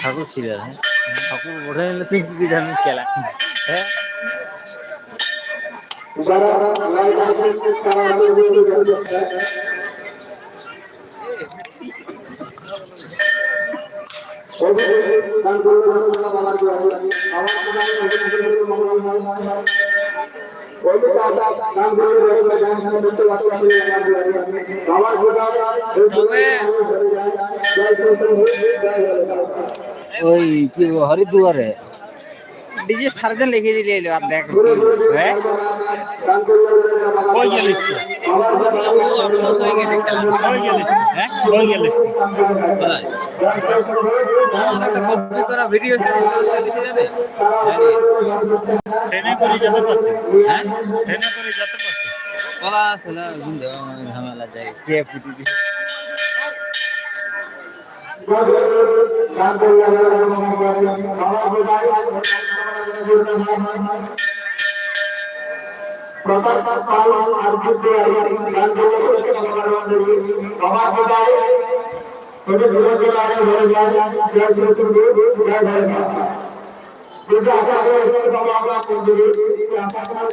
ঠাকুর ছিলেন হ্যাঁ? ঠাকুর ওঠে নিলে তুই কি জানেন খেলা? হ্যাঁ? ওই কি হরিদুয়ারে? ডিজে সার্জন লিখে দিলে আর দেখ। হ্যাঁ? করলে হ্যাঁ ভিডিও ট্রেনে করে যেতে পারতি হ্যাঁ ট্রেনে করে যেতে পারতি বলা ঝামেলা যায় কে করলে বাবার গোটা প্রকাশ পাল আর যুদ্ধে গান করলে বাবার গোটা ওটা ঘুরে চলে আসে ঘরে যায় জয় শ্রী সিন্ধু জয় জয় মা কিন্তু আশা করে এসে বাবা আমরা করবি আশা করে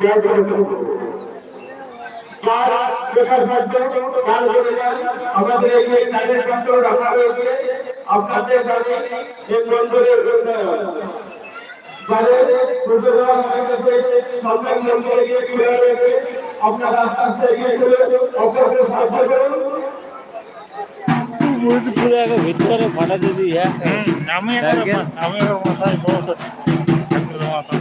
জয় শ্রী সিন্ধু যার দেখার মধ্যে গান করে যান আমাদের এই যে লাইনের কন্ট্রোল রাখা রয়েছে আপনাদের দাবি এই মন্দিরে যাদের চলে রয়েছে আপনারা আস্তে আস্তে এগিয়ে চলে অপরকে সাহায্য করুন। ভিতরে ফাটা দিদি হ্যাঁ? আমি একবার আমি একবার মাথায় বহুত ঠাকুরের মাথা